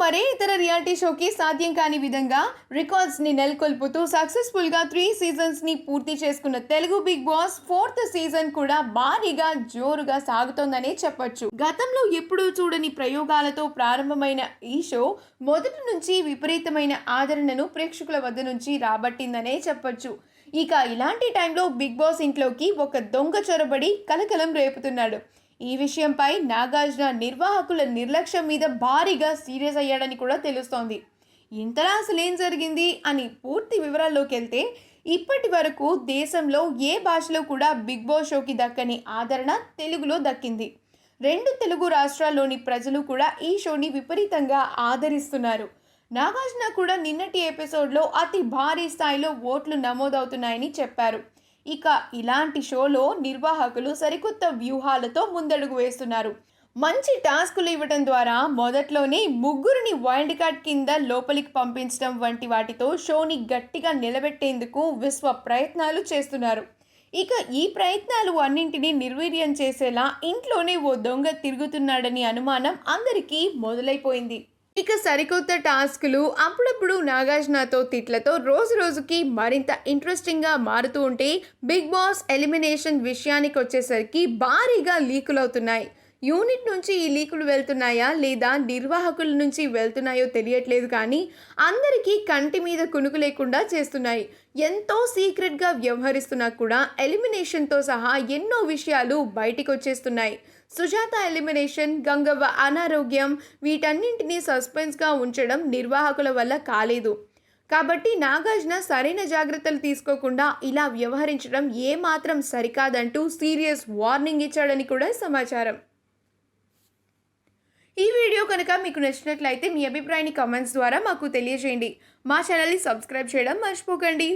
మరే ఇతర రియాలిటీ షోకి సాధ్యం కాని విధంగా రికార్డ్స్ని నెలకొల్పుతూ సక్సెస్ఫుల్గా త్రీ సీజన్స్ని పూర్తి చేసుకున్న Telugu big boss fourth season కూడా భారీగా జోరుగా సాగుతోందనే చెప్పొచ్చు. గతంలో ఎప్పుడూ చూడని ప్రయోగాలతో ప్రారంభమైన ఈ షో మొదటి నుంచి విపరీతమైన ఆదరణను ప్రేక్షకుల వద్ద నుంచి రాబట్టిందనే చెప్పొచ్చు. ఇక ఇలాంటి టైంలో బిగ్ బాస్ ఇంట్లోకి ఒక దొంగ చొరబడి కలకలం రేపుతున్నాడు. ఈ విషయంపై నాగార్జున నిర్వాహకుల నిర్లక్ష్యం మీద భారీగా సీరియస్ అయ్యాడని కూడా తెలుస్తోంది. ఇంతలా అసలు ఏం జరిగింది అని పూర్తి వివరాల్లోకి వెళ్తే ఇప్పటి వరకు దేశంలో ఏ భాషలో కూడా బిగ్ బాస్ షోకి దక్కని ఆదరణ తెలుగులో దక్కింది. రెండు తెలుగు రాష్ట్రాల్లోని ప్రజలు కూడా ఈ షోని విపరీతంగా ఆదరిస్తున్నారు. నాగార్జున కూడా నిన్నటి ఎపిసోడ్లో అతి భారీ స్థాయిలో ఓట్లు నమోదవుతున్నాయని చెప్పారు. ఇక ఇలాంటి షోలో నిర్వాహకులు సరికొత్త వ్యూహాలతో ముందడుగు వేస్తున్నారు. మంచి టాస్కులు ఇవ్వడం ద్వారా మొదట్లోనే ముగ్గురిని వైల్డ్ కార్డ్ కింద లోపలికి పంపించడం వంటి వాటితో షోని గట్టిగా నిలబెట్టేందుకు విశ్వ ప్రయత్నాలు చేస్తున్నారు. ఇక ఈ ప్రయత్నాలు అన్నింటినీ నిర్వీర్యం చేసేలా ఇంట్లోనే ఓ దొంగ తిరుగుతున్నాడని అనుమానం అందరికీ మొదలైపోయింది. ఇక సరికొత్త టాస్కులు అప్పుడప్పుడు నాగార్జునతో తిట్లతో రోజు రోజుకి మరింత ఇంట్రెస్టింగ్గా మారుతూ ఉంటే బిగ్ బాస్ ఎలిమినేషన్ విషయానికి వచ్చేసరికి భారీగా లీకులవుతున్నాయి. యూనిట్ నుంచి ఈ లీకులు వెళ్తున్నాయా లేదా నిర్వాహకుల నుంచి వెళ్తున్నాయో తెలియట్లేదు కానీ అందరికీ కంటి మీద కునుకు లేకుండా చేస్తున్నాయి. ఎంతో సీక్రెట్గా వ్యవహరిస్తున్నా కూడా ఎలిమినేషన్తో సహా ఎన్నో విషయాలు బయటికి వచ్చేస్తున్నాయి సుజాత ఎలిమినేషన్ గంగవ్వ అనారోగ్యం వీటన్నింటినీ సస్పెన్స్గా ఉంచడం నిర్వాహకుల వల్ల కాలేదు. కాబట్టి నాగార్జున సరైన జాగ్రత్తలు తీసుకోకుండా ఇలా వ్యవహరించడం ఏమాత్రం సరికాదంటూ సీరియస్ వార్నింగ్ ఇచ్చాడని కూడా సమాచారం. ఈ వీడియో కనుక మీకు నచ్చినట్లయితే మీ అభిప్రాయాన్ని కమెంట్స్ ద్వారా మాకు తెలియజేయండి. మా ఛానల్ని సబ్స్క్రైబ్ చేయడం మర్చిపోకండి.